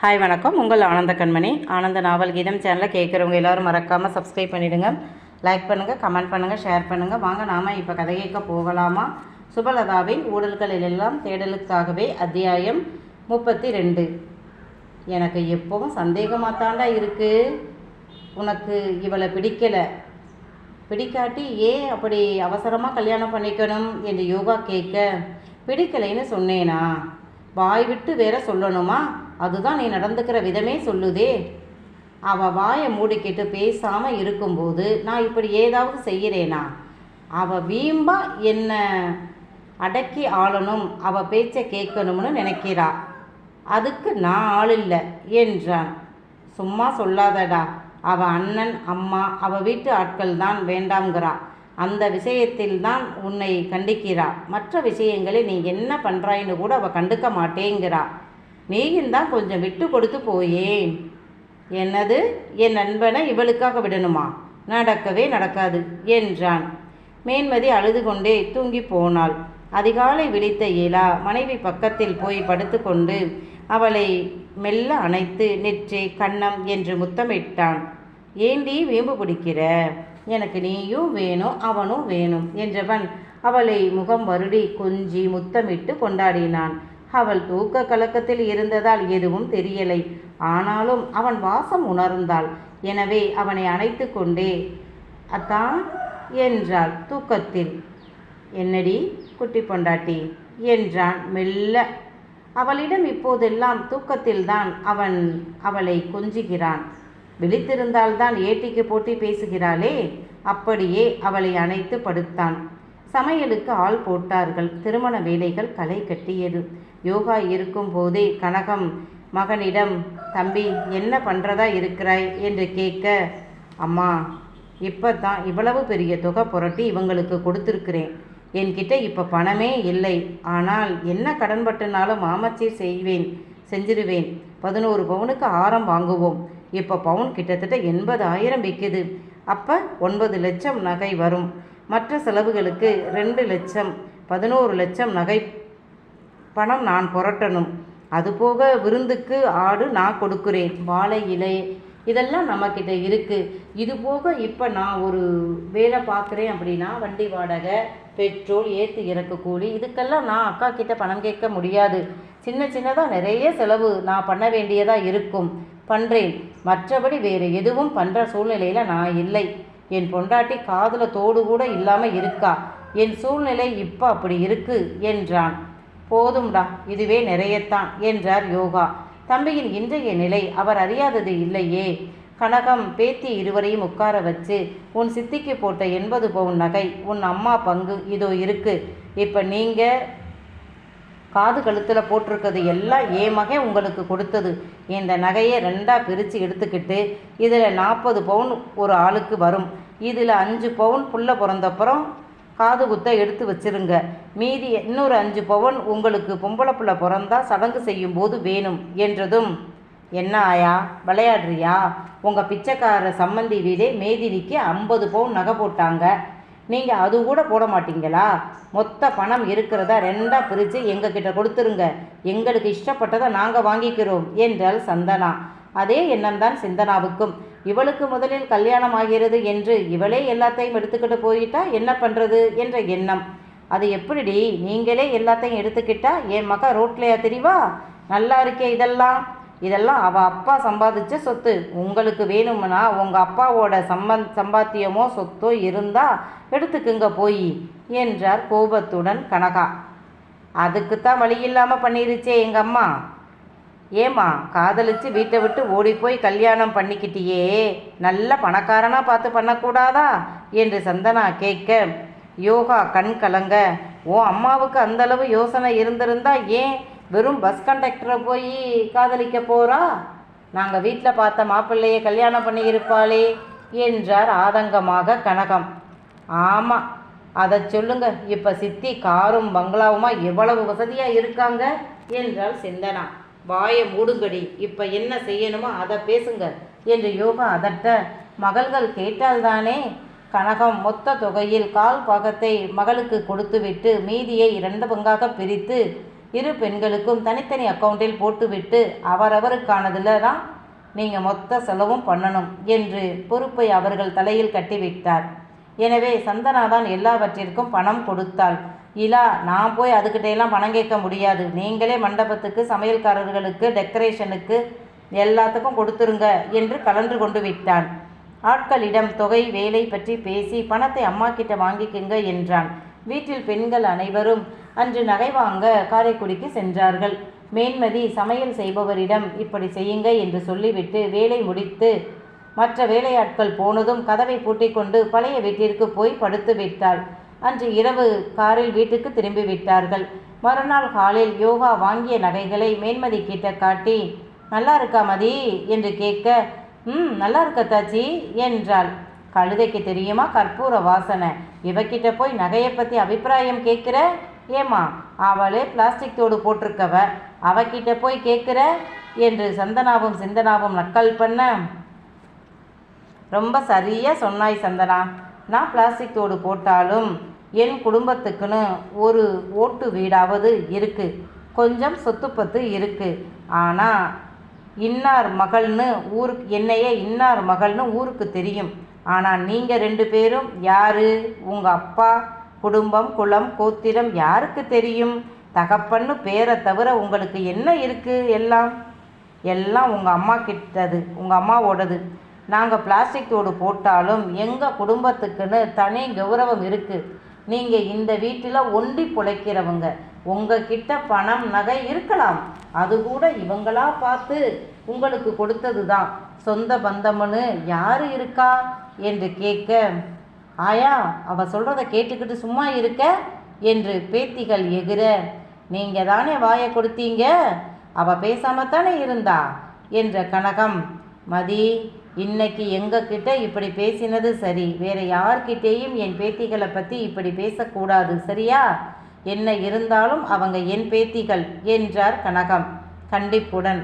Hi வணக்கம். உங்கள் ஆனந்த கண்மணி. ஆனந்த நாவல் கீதம் சேனலை கேட்குறவங்க எல்லாரும் மறக்காமல் சப்ஸ்கிரைப் பண்ணிவிடுங்க லைக் பண்ணுங்கள் கமெண்ட் பண்ணுங்கள் ஷேர் பண்ணுங்கள் வாங்க நாம் இப்போ கதை கேட்க போகலாமா? சுபலதாவின் ஊழல்களில் எல்லாம் தேடலுக்காகவே அத்தியாயம் முப்பத்தி ரெண்டு எனக்கு எப்பவும் சந்தேகமாக தாண்டா இருக்குது உனக்கு இவளை பிடிக்கலை. பிடிக்காட்டி ஏன் அப்படி அவசரமாக கல்யாணம் பண்ணிக்கணும் என்று யோகா கேட்க பிடிக்கலைன்னு சொன்னேனா? வாய் விட்டு வேற சொல்லணுமா? அதுதான் நீ நடந்துக்கிற விதமே சொல்லுதே. அவள் வாயை மூடிக்கிட்டு பேசாமல் இருக்கும்போது நான் இப்படி ஏதாவது செய்கிறேனா? அவள் வீம்பா என்னை அடக்கி ஆளணும் அவள் பேச்சை கேட்கணும்னு நினைக்கிறா. அதுக்கு நான் ஆள் இல்லை என்றான். சும்மா சொல்லாதடா அவள் அண்ணன் அம்மா அவள் வீட்டு ஆட்கள் தான் வேண்டாம்ங்கிறா. அந்த விஷயத்தில் தான் உன்னை கண்டிக்கிறா. மற்ற விஷயங்களை நீ என்ன பண்ணுறாயின்னு கூட அவள் கண்டுக்க மாட்டேங்கிறா. நீயும் தான் கொஞ்சம் விட்டு கொடுத்து போயேன். என்னது? என் நண்பனை இவளுக்காக விடணுமா? நடக்கவே நடக்காது என்றான். மேன்மதி அழுது கொண்டே தூங்கி போனாள். அதிகாலை விழித்த இயலா மனைவி பக்கத்தில் போய் படுத்துக்கொண்டு அவளை மெல்ல அணைத்து நெற்றே கண்ணம் என்று முத்தமிட்டான். ஏண்டி வேம்பு பிடிக்கிற? எனக்கு நீயும் வேணும் அவனும் வேணும் என்றவன் அவளை முகம் வருடி கொஞ்சி முத்தமிட்டு கொண்டாடினான். அவள் தூக்க கலக்கத்தில் இருந்ததால் எதுவும் தெரியலை. ஆனாலும் அவன் வாசம் உணர்ந்தாள். எனவே அவனை அணைத்து கொண்டே அத்தான் என்றாள் தூக்கத்தில். என்னடி குட்டி பொண்டாட்டி என்றான் மெல்ல. அவளிடம் இப்போதெல்லாம் தூக்கத்தில்தான் அவன் அவளை கொஞ்சுகிறான். விழித்திருந்தால்தான் ஏட்டிக்கு போட்டி பேசுகிறாளே. அப்படியே அவளை அணைத்து படுத்தான். சமையலுக்கு ஆள் போட்டார்கள். திருமண வேலைகள் களை கட்டியது. யோகா இருக்கும் போதே கனகம் மகனிடம் தம்பி என்ன பண்ணுறதா இருக்கிறாய்? என்று கேட்க அம்மா இப்போ தான் இவ்வளவு பெரிய தொகை புரட்டி இவங்களுக்கு கொடுத்துருக்குறேன். என்கிட்ட இப்போ பணமே இல்லை. ஆனால் என்ன கடன்பட்டுனாலும் பட்டுனாலும் செய்வேன் செஞ்சிருவேன். பதினோரு பவுனுக்கு ஆரம் வாங்குவோம். இப்போ பவுன் கிட்டத்தட்ட எண்பதாயிரம் விற்கிது அப்போ ஒன்பது லட்சம் நகை வரும். மற்ற செலவுகளுக்கு ரெண்டு லட்சம் பதினோரு லட்சம் நகை பணம் நான் புரட்டணும். அதுபோக விருந்துக்கு ஆடு நான் கொடுக்குறேன். வாழை இலை. இதெல்லாம் நம்மக்கிட்ட இருக்குது இது போக இப்போ நான் ஒரு வேலை பார்க்குறேன் அப்படின்னா வண்டி வாடகை பெட்ரோல் ஏற்று இறக்கு கூலி இதுக்கெல்லாம் நான் அக்கா கிட்ட பணம் கேட்க முடியாது. சின்ன சின்னதாக நிறைய செலவு நான் பண்ண வேண்டியதாக இருக்கும். பண்ணுறேன் மற்றபடி வேறு எதுவும் பண்ணுற சூழ்நிலையில் நான் இல்லை. என் பொண்டாட்டி காதில் தோடு கூட இல்லாமல் இருக்கா? என் சூழ்நிலை இப்போ அப்படி இருக்குது என்றான். போதும்டா இதுவே நிறையத்தான் என்றார் யோகா. தம்பியின் இன்றைய நிலை அவர் அறியாதது இல்லையே. கனகம் பேத்தி இருவரையும் உட்கார வச்சு உன் சித்திக்கு போட்ட எண்பது பவுன் நகை உன் அம்மா பங்கு இதோ இருக்கு. இப்போ நீங்கள் காது கழுத்தில் போட்டிருக்கிறது எல்லாம் என் மகன் உங்களுக்கு கொடுத்தது. இந்த நகையை ரெண்டாக பிரித்து எடுத்துக்கிட்டு இதில் நாற்பது பவுன் ஒரு ஆளுக்கு வரும். இதில் அஞ்சு பவுன் புள்ள பிறந்தப்புறம் காது குத்த எடுத்து வச்சிருங்க. மீதி இன்னொரு அஞ்சு பவுன் உங்களுக்கு பொம்பளை பிள்ளை பிறந்தா சடங்கு செய்யும்போது வேணும் என்றதும் என்ன ஆயா விளையாடுறியா? உங்கள் பிச்சைக்கார சம்மந்தி வீடே மேதினிக்கு ஐம்பது பவுன் நகை போட்டாங்க. நீங்கள் அது கூட போட மாட்டீங்களா? மொத்த பணம் இருக்கிறத ரெண்டாக பிரித்து எங்ககிட்ட கொடுத்துருங்க. எங்களுக்கு இஷ்டப்பட்டதை நாங்கள் வாங்கிக்கிறோம் என்றால் சந்தனா. அதே எண்ணம்தான் சிந்தனாவுக்கும். இவளுக்கு முதலில் கல்யாணம் ஆகிறது என்று இவளே எல்லாத்தையும் எடுத்துக்கிட்டு போயிட்டா என்ன பண்ணுறது என்ற எண்ணம். அது எப்படிடி? நீங்களே எல்லாத்தையும் எடுத்துக்கிட்டா என் மக ரோட்லையா தெரியவா? நல்லா இருக்கே இதெல்லாம். இதெல்லாம் அவள் அப்பா சம்பாதிச்ச சொத்து. உங்களுக்கு வேணும்னா உங்கள் அப்பாவோட சம்பந் சம்பாத்தியமோ சொத்தோ இருந்தால் எடுத்துக்குங்க போய் என்றார் கோபத்துடன் கனகா. அதுக்குத்தான் வழி இல்லாமல் பண்ணிருச்சே எங்கள் அம்மா. ஏம்மா காதலிச்சு வீட்டை விட்டு ஓடி போய் கல்யாணம் பண்ணிக்கிட்டியே? நல்ல பணக்காரனாக பார்த்து பண்ணக்கூடாதா? என்று சந்தனா கேட்க யோகா கண் கலங்க. ஓ அம்மாவுக்கு அந்தளவு யோசனை இருந்திருந்தா ஏன் வெறும் பஸ் கண்டக்டரை போய் காதலிக்க போறா? நாங்கள் வீட்டில் பார்த்த மாப்பிள்ளையை கல்யாணம் பண்ணியிருப்பாளே என்றார் ஆதங்கமாக கனகம். ஆமாம் அதை சொல்லுங்க. இப்போ சித்தி காரும் பங்களாவுமா எவ்வளவு வசதியாக இருக்காங்க? என்றாள் சிந்தனா. வாயை மூடுங்கடி. இப்போ என்ன செய்யணுமோ அதை பேசுங்க என்று யோகா அதட்ட. மகள்கள் கேட்டால்தானே கனகம் மொத்த தொகையில் கால் பாகத்தை மகளுக்கு கொடுத்துவிட்டு மீதியை இரண்டு பங்காக பிரித்து இரு பெண்களுக்கும் தனித்தனி அக்கௌண்ட்டில் போட்டுவிட்டு அவரவருக்கானதில் தான் நீங்கள் மொத்த செலவும் பண்ணணும் என்று பொறுப்பை அவர்கள் தலையில் கட்டிவிட்டார். எனவே சந்தனா தான் எல்லாவற்றிற்கும் பணம் கொடுத்தாள். இலா நான் போய் அதுக்கிட்டையெல்லாம் பணம் கேட்க முடியாது. நீங்களே மண்டபத்துக்கு சமையல்காரர்களுக்கு டெக்கரேஷனுக்கு எல்லாத்துக்கும் கொடுத்துருங்க என்று கலந்து கொண்டு விட்டான். ஆட்களிடம் தொகை வேலை பற்றி பேசி பணத்தை அம்மா கிட்ட வாங்கிக்கங்க என்றான். வீட்டில் பெண்கள் அனைவரும் அன்று நகை வாங்க காரைக்குடிக்கு சென்றார்கள். மேன்மதி சமையல் செய்பவரிடம் இப்படி செய்யுங்க என்று சொல்லிவிட்டு வேலை முடித்து மற்ற வேலையாட்கள் போனதும் கதவை பூட்டிக்கொண்டு பழைய வீட்டிற்கு போய் படுத்து விட்டாள். அன்று இரவு காரில் வீட்டுக்கு திரும்பி விட்டார்கள். மறுநாள் காலில் யோகா வாங்கிய நகைகளை மேன்மதி கிட்ட காட்டி நல்லா இருக்கா மதி? என்று கேட்க ம் நல்லா இருக்க தாச்சி என்றாள். கழுதைக்கு தெரியுமா கற்பூர வாசனை? இவக்கிட்ட போய் நகையை பற்றி அபிப்பிராயம் கேட்குற? ஏமா அவளே பிளாஸ்டிக் தோடு போட்டிருக்கவ. அவகிட்ட போய் கேட்குற? என்று சந்தனாவும் சிந்தனாவும் நக்கல் பண்ண ரொம்ப சரியாக சொன்னாய் சந்தனா. நான் பிளாஸ்டிக் தோடு போட்டாலும் என் குடும்பத்துக்குன்னு ஒரு ஓட்டு வீடாவது இருக்குது கொஞ்சம் சொத்துப்பத்து இருக்குது ஆனால் இன்னார் மகள்னு ஊருக்கு என்னையே இன்னார் மகள்னு ஊருக்கு தெரியும். ஆனால் நீங்கள் ரெண்டு பேரும் யாரு? உங்கள் அப்பா குடும்பம் குலம் கோத்திரம் யாருக்கு தெரியும்? தகப்பன்னு பேரை தவிர உங்களுக்கு என்ன இருக்குது எல்லாம்? எல்லாம் உங்கள் அம்மா கிட்டது உங்கள் அம்மாவோடது. நாங்கள் பிளாஸ்டிக் தோடு போட்டாலும் எங்கள் குடும்பத்துக்குன்னு தனி கௌரவம் இருக்குது நீங்கள் இந்த வீட்டில் ஒண்டி பிழைக்கிறவங்க. உங்ககிட்ட பணம் நகை இருக்கலாம். அது கூட இவங்களா பார்த்து உங்களுக்கு கொடுத்தது தான் சொந்த பந்தம்னு யார் இருக்கா? என்று கேட்க ஆயா அவ சொல்கிறத கேட்டுக்கிட்டு சும்மா இருக்க? என்று பேத்திகள் எகிற நீங்கள் தானே வாயை கொடுத்தீங்க? அவ பேசாமத்தானே தானே இருந்தா? என்ற கனகம் மதி இன்னைக்கு எங்ககிட்ட இப்படி பேசினது சரி. வேற யார்கிட்டேயும் என் பேத்திகளை பற்றி இப்படி பேசக்கூடாது சரியா? என்ன இருந்தாலும் அவங்க என் பேத்திகள் என்றார் கனகம் கண்டிப்புடன்.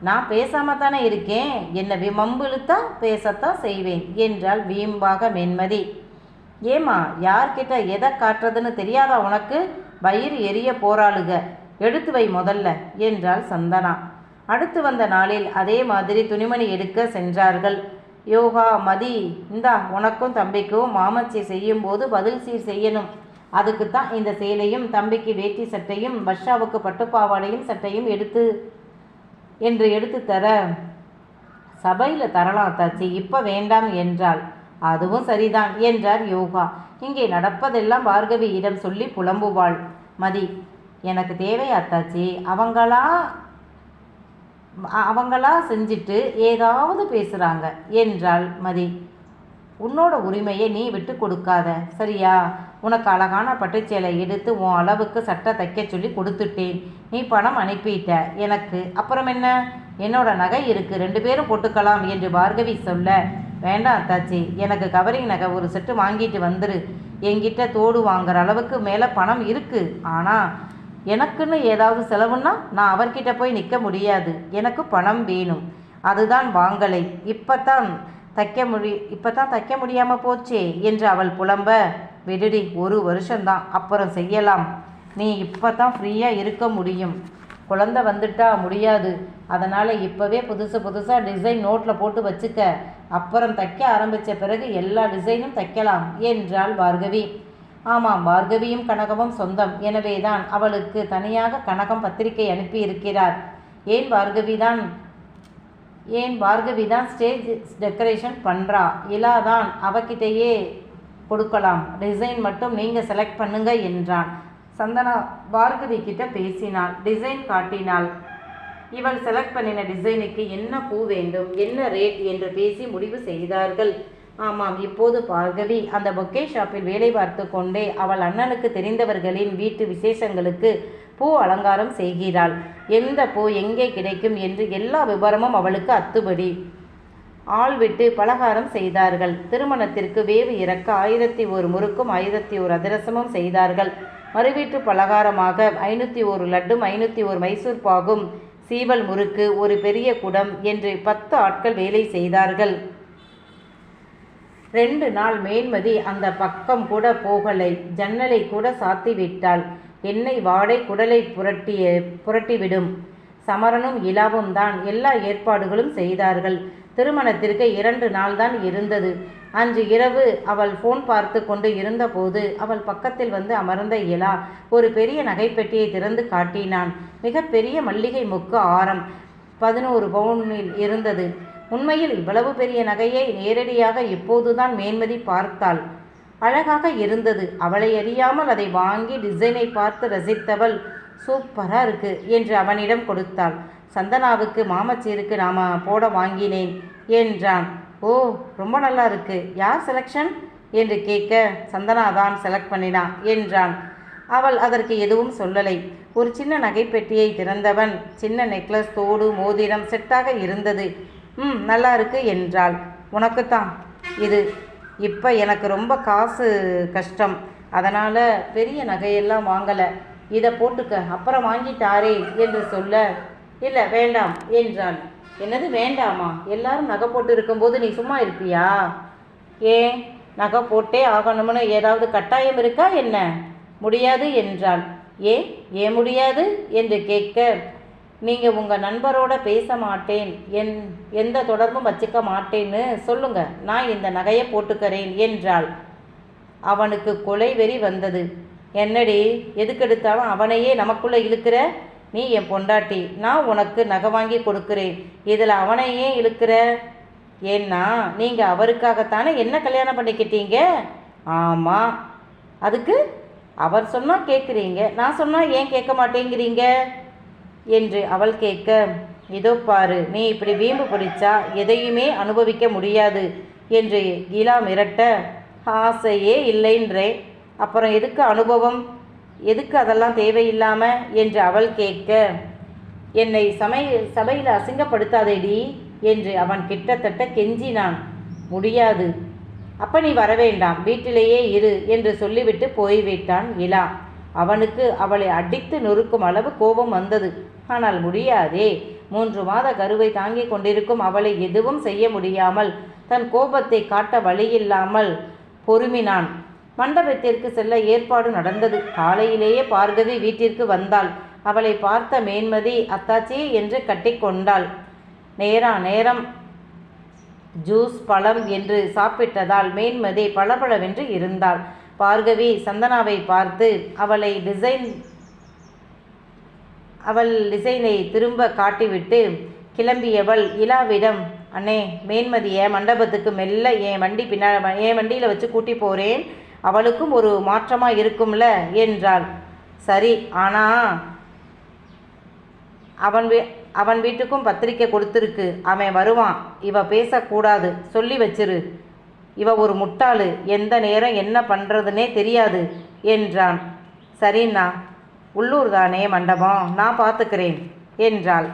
நான் பேசாம தானே இருக்கேன்? என்னை விமம்பிழுத்தா பேசத்தான் செய்வேன் என்றாள் வீம்பாக மென்மதி ஏமா யார்கிட்ட எதை காட்டுறதுன்னு தெரியாதா உனக்கு? வயிறு எரிய போராளுக எடுத்து வை முதல்ல என்றாள் சந்தனா. அடுத்து வந்த நாளில் அதே மாதிரி துணிமணி எடுக்க சென்றார்கள். யோகா மதி இந்தா உனக்கும் தம்பிக்கும் மாமச்சி செய்யும்போது பதில் சீர் செய்யணும். அதுக்கு தான் இந்த சேலையும் தம்பிக்கு வேட்டி சட்டையும் வர்ஷாவுக்கு பட்டுப்பாவாடையும் சட்டையும் எடுத்து என்று எடுத்து தர சபையில் தரலாம் தாச்சி இப்போ வேண்டாம் என்றாள். அதுவும் சரிதான் என்றார் யோகா. இங்கே நடப்பதெல்லாம் பார்கவியிடம் சொல்லி புலம்புவாள். மதி எனக்கு தேவை அத்தாச்சி அவங்களா அவங்களா செஞ்சுட்டு ஏதாவது பேசுகிறாங்க என்றாள் மதி. உன்னோட உரிமையை நீ விட்டு கொடுக்காத. சரியா? உனக்கு அழகான பட்டுச்சேலை எடுத்து உன் அளவுக்கு சட்டை தைக்க சொல்லி கொடுத்துட்டேன். நீ பணம் அனுப்பிட்ட. எனக்கு. அப்புறம் என்ன? என்னோட நகை இருக்குது ரெண்டு பேரும் போட்டுக்கலாம் என்று பார்கவி சொல்ல. வேண்டாம் அத்தாச்சி. எனக்கு கவரிங் நகை ஒரு செட்டு வாங்கிட்டு வந்துரு. என்கிட்ட தோடு வாங்குற அளவுக்கு மேலே பணம் இருக்குது ஆனால் எனக்குன்னு ஏதாவது செலவுன்னா நான் அவர்கிட்ட போய் நிற்க முடியாது. எனக்கு பணம் வேணும். அதுதான் வாங்கலை. இப்போத்தான் தைக்க முடி இப்போ தான் தைக்க முடியாமல் போச்சே என்று அவள் புலம்ப. விடுடி ஒரு வருஷம்தான். அப்புறம் செய்யலாம். நீ இப்போ தான் ஃப்ரீயாக இருக்க முடியும். குழந்தை வந்துட்டா முடியாது. அதனால் இப்போவே புதுசு புதுசாக டிசைன் நோட்டில் போட்டு வச்சுக்க. அப்புறம் தைக்க ஆரம்பித்த பிறகு எல்லா டிசைனும் தைக்கலாம் என்றாள் பார்கவி. ஆமாம் பார்கவியும் கனகமும் சொந்தம். எனவேதான் அவளுக்கு தனியாக கனகம் பத்திரிகை அனுப்பி இருக்கிறார் ஏன் பார்கவி தான் ஏன் பார்கவி தான் ஸ்டேஜ் டெக்கரேஷன் பண்ணுறா இலா தான் அவகிட்டயே கொடுக்கலாம். டிசைன் மட்டும் நீங்கள் செலக்ட் பண்ணுங்க என்றான். சந்தனா பார்கவி கிட்ட பேசினாள். டிசைன் காட்டினாள். இவள் செலக்ட் பண்ணின டிசைனுக்கு என்ன பூ வேண்டும் என்ன ரேட் என்று பேசி முடிவு செய்தார்கள். ஆமாம் இப்போது பார்கவி அந்த பொக்கே ஷாப்பில் வேலை பார்த்து கொண்டே அவள் அண்ணனுக்கு தெரிந்தவர்களின் வீட்டு விசேஷங்களுக்கு பூ அலங்காரம் செய்கிறாள். எந்த பூ எங்கே கிடைக்கும் என்று எல்லா விவரமும் அவளுக்கு அத்துபடி. ஆள் விட்டு பலகாரம் செய்தார்கள். திருமணத்திற்கு வேவு இறக்க ஆயிரத்தி ஒரு முறுக்கும் ஆயிரத்தி ஒரு அதிரசமும் செய்தார்கள். மறுவீட்டு பலகாரமாக ஐநூற்றி ஒரு லட்டும் ஐநூற்றி ஒரு மைசூர் பாகும் சீவல் முறுக்கு ஒரு பெரிய குடம் என்று பத்து ஆட்கள் வேலை செய்தார்கள். ரெண்டு நாள் மேன்மதி அந்த பக்கம் கூட போகலை. ஜன்னலை கூட சாத்திவிட்டாள். எண்ணெய் என்னை வாடை குடலை புரட்டிய புரட்டிவிடும். சமரனும் இலாவும் தான் எல்லா ஏற்பாடுகளும் செய்தார்கள். திருமணத்திற்கு இரண்டு நாள் தான் இருந்தது. அன்று இரவு அவள் ஃபோன் பார்த்து கொண்டு இருந்தபோது அவள் பக்கத்தில் வந்து அமர்ந்த இலா ஒரு பெரிய நகைப்பெட்டியை திறந்து காட்டினான். மிகப்பெரிய மல்லிகை மொக்கு ஆரம் பதினோரு பவுனில் இருந்தது. உண்மையில் இவ்வளவு பெரிய நகையை நேரடியாக இப்போதுதான் மேன்மதி பார்த்தாள். அழகாக இருந்தது. அவளை அறியாமல் அதை வாங்கி டிசைனை பார்த்து ரசித்தவள் சூப்பராக இருக்கு என்று அவனிடம் கொடுத்தாள். சந்தனாவுக்கு மாமச்சீருக்கு நாம போட வாங்கினேன் என்றான். ஓ ரொம்ப நல்லா இருக்கு. யார் செலெக்ஷன் என்று கேட்க சந்தனா தான் செலக்ட் பண்ணினா என்றான். அவள் அதற்கு எதுவும் சொல்லலை. ஒரு சின்ன நகைப்பெட்டியை திறந்தவன் சின்ன நெக்லஸ் தோடு மோதிரம் செட்டாக இருந்தது. ம் நல்லா இருக்கு என்றாள். உனக்குத்தான். இது இப்போ எனக்கு ரொம்ப காசு கஷ்டம். அதனால் பெரிய நகையெல்லாம் வாங்கலை. இதை போட்டுக்க அப்புறம் வாங்கிட்டாரே என்று சொல்ல இல்லை வேண்டாம் என்றான் என்னது வேண்டாமா? எல்லாரும் நகை போட்டு இருக்கும்போது நீ சும்மா இருப்பியா? ஏன்? நகை போட்டே ஆகணும்னு ஏதாவது கட்டாயம் இருக்கா என்ன? முடியாது என்றாள். ஏன் ஏன் முடியாது? என்று கேட்க நீங்கள் உங்கள் நண்பரோட பேச மாட்டேன். என் எந்த தொடர்பும் வச்சுக்க மாட்டேன்னு சொல்லுங்க. நான் இந்த நகையை போட்டுக்கிறேன் என்றாள். அவனுக்கு கொலை வெறி வந்தது. என்னடி எதுக்கெடுத்தாலும் அவனையே நமக்குள்ளே இழுக்கிற? நீ என் பொண்டாட்டி நான் உனக்கு நகை வாங்கி கொடுக்குறேன். இதில் அவனையே இழுக்கிற? ஏன்னா நீங்கள் அவருக்காகத்தானே என்ன கல்யாணம் பண்ணிக்கிட்டீங்க? ஆமாம் அதுக்கு அவர் சொன்னால் கேட்குறீங்க நான் சொன்னால் ஏன் கேட்க மாட்டேங்கிறீங்க? என்று அவள் கேட்க இதோ பாரு நீ இப்படி வீம்பு பிடிச்சா எதையுமே அனுபவிக்க முடியாது என்று கீலா மிரட்ட ஆசையே இல்லைன்றே அப்புறம் எதுக்கு அனுபவம்? எதுக்கு அதெல்லாம் தேவையில்லாம? என்று அவள் கேட்க என்னை சமை சபையில் அசிங்கப்படுத்தாதேடி என்று அவன் கிட்டத்தட்ட கெஞ்சினான். முடியாது. அப்ப நீ வரவேண்டாம் வீட்டிலேயே இரு என்று சொல்லிவிட்டு போய்விட்டான் இலா அவனுக்கு அவளை அடித்து நொறுக்கும் அளவு கோபம் வந்தது. ஆனால் முடியாதே. மூன்று மாத கருவை தாங்கிக் கொண்டிருக்கும் அவளை எதுவும் செய்ய முடியாமல் தன் கோபத்தை காட்ட வழியில்லாமல் பொறுமினான். மண்டபத்திற்கு செல்ல ஏற்பாடு நடந்தது. காலையிலேயே பார்கவி வீட்டிற்கு வந்தாள். அவளை பார்த்த மேன்மதி அத்தாச்சி என்று கட்டிக்கொண்டாள் நேரா நேரம் ஜூஸ் பழம் என்று சாப்பிட்டதால் மேன்மதி பளபளவென்று இருந்தாள். பார்கவி சந்தனாவை பார்த்து அவளை டிசைன் அவள் டிசைனை திரும்ப காட்டிவிட்டு கிளம்பியவள் இலாவிடம் அண்ணே மேன்மதியை மண்டபத்துக்கு மெல்ல என் வண்டி பின்னா என் வண்டியில் வச்சு கூட்டி போகிறேன் அவளுக்கும் ஒரு மாற்றமாக இருக்கும்ல? என்றாள். சரி ஆனால் அவன் வீ அவன் வீட்டுக்கும் பத்திரிக்கை கொடுத்துருக்கு. அவன் வருவான். இவ பேசக்கூடாது. சொல்லி வச்சிரு. இவ ஒரு முட்டாளு. எந்த நேரம் என்ன பண்ணுறதுனே தெரியாது. என்றான். சரிண்ணா உள்ளூர் தானே மண்டபம்? நான் பார்த்துக்கிறேன் என்றாள்.